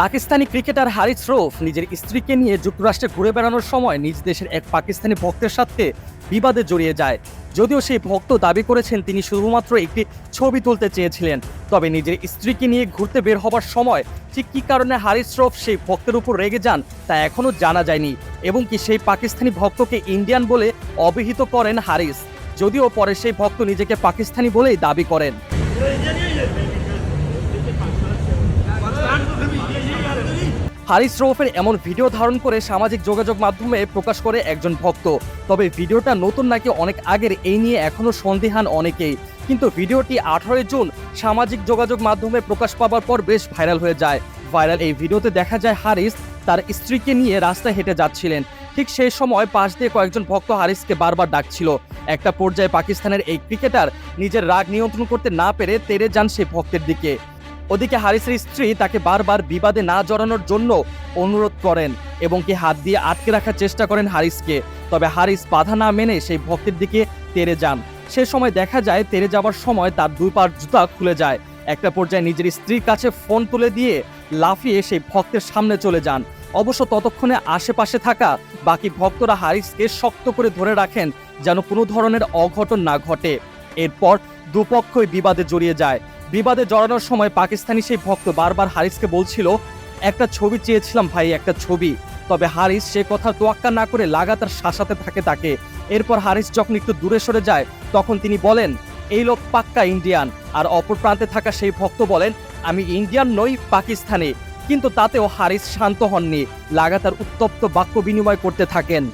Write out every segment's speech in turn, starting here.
Pakistani cricketer হারিস রৌফ নিজের স্ত্রীকে নিয়ে যুক্তরাষ্ট্রে ঘুরে বেড়ানোর সময় নিজ দেশের এক পাকিস্তানি ভক্তের সাথে বিবাদে জড়িয়ে যায়। যদিও সেই ভক্ত দাবি করেছেন তিনি শুধুমাত্র একটি ছবি তুলতে চেয়েছিলেন। তবে নিজের স্ত্রীকে নিয়ে ঘুরতে বের হবার সময় ঠিক কী কারণে হারিস রৌফ সেই ভক্তের উপর রেগে যান তা এখনও জানা যায়নি এবং কি সেই পাকিস্তানি ভক্তকে ইন্ডিয়ান বলে অভিহিত করেন হারিস। যদিও পরে সেই ভক্ত নিজেকে পাকিস্তানি বলেই দাবি করেন। হারিস রৌফের এমন ভিডিও ধারণ করে সামাজিক যোগাযোগ মাধ্যমে প্রকাশ করে একজন ভক্ত। তবে ভিডিওটা নতুন নাকি অনেক আগের, এই নিয়ে এখনও সন্দিহান অনেকেই। কিন্তু ভিডিওটি আঠারোই জুন সামাজিক যোগাযোগ মাধ্যমে প্রকাশ পাওয়ার পর বেশ ভাইরাল হয়ে যায়। ভাইরাল এই ভিডিওতে দেখা যায় হারিস তার স্ত্রীকে নিয়ে রাস্তায় হেঁটে যাচ্ছিলেন। ঠিক সেই সময় পাশ দিয়ে কয়েকজন ভক্ত হারিসকে বারবার ডাকছিল। একটা পর্যায়ে পাকিস্তানের এই ক্রিকেটার নিজের রাগ নিয়ন্ত্রণ করতে না পেরে তেরে যান সেই ভক্তের দিকে। ওদিকে হারিসের স্ত্রী তাকে বারবার বিবাদে না জড়ানোর জন্য অনুরোধ করেন এবং কি হাত দিয়ে আটকে রাখার চেষ্টা করেন হারিসকে। তবে হারিস বাধা না মেনে সেই ভক্তের দিকে তেরে যান। সে সময় দেখা যায় তেরে যাওয়ার সময় তার দুই পার জুতা খুলে যায়। একটা পর্যায়ে নিজের স্ত্রীর কাছে ফোন তুলে দিয়ে লাফিয়ে সেই ভক্তের সামনে চলে যান। অবশ্য ততক্ষণে আশেপাশে থাকা বাকি ভক্তরা হারিসকে শক্ত করে ধরে রাখেন যেন কোনো ধরনের অঘটন না ঘটে। এরপর দুপক্ষই বিবাদে জড়িয়ে যায়। বিবাদে জড়ানোর সময় পাকিস্তানি সেই ভক্ত বারবার হারিসকে বলছিল, একটা ছবি চেয়েছিলাম ভাই, একটা ছবি। তবে হারিস সে কথা তোয়াক্কা না করে লাগাতার শাসাতে থাকে তাকে। এরপর হারিস যখন একটু দূরে সরে যায়, তখন তিনি বলেন, এই লোক পাক্কা ইন্ডিয়ান। আর অপর প্রান্তে থাকা সেই ভক্ত বলেন, আমি ইন্ডিয়ান নই, পাকিস্তানি। কিন্তু তাতেও হারিস শান্ত হননি, লাগাতার উত্তপ্ত বাক্য বিনিময় করতে থাকেন।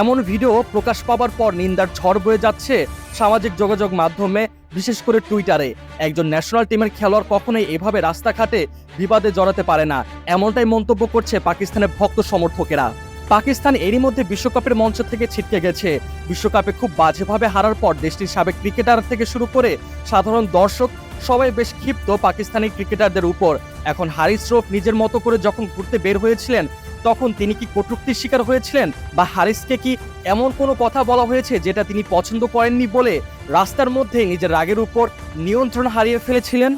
এমন ভিডিও প্রকাশ পাওয়ার পর নিন্দার ঝড় বয়ে যাচ্ছে সামাজিক যোগাযোগ মাধ্যমে, বিশেষ করে টুইটারে। একজন ন্যাশনাল টিমের খেলোয়াড় কখনোই এভাবে রাস্তাঘাটে বিবাদে জড়াতে পারে না, এমনটাই মন্তব্য করছে পাকিস্তানের ভক্ত সমর্থকেরা। পাকিস্তান এরই মধ্যে বিশ্বকাপের মঞ্চ থেকে ছিটকে গেছে। বিশ্বকাপে খুব বাজেভাবে হারার পর দেশটির সাবেক ক্রিকেটার থেকে শুরু করে সাধারণ দর্শক সবাই বেশ ক্ষিপ্ত পাকিস্তানি ক্রিকেটারদের উপর। এখন হারিস রফ নিজের মতো করে যখন ঘুরতে বের হয়েছিলেন তখন তিনি কি কটুক্তির শিকার হয়েছিলেন? বা হারিসকে কি এমন কোনো কথা বলা হয়েছে যেটা তিনি পছন্দ করেননি বলে রাস্তার মধ্যে নিজের রাগের উপর নিয়ন্ত্রণ হারিয়ে ফেলেছিলেন?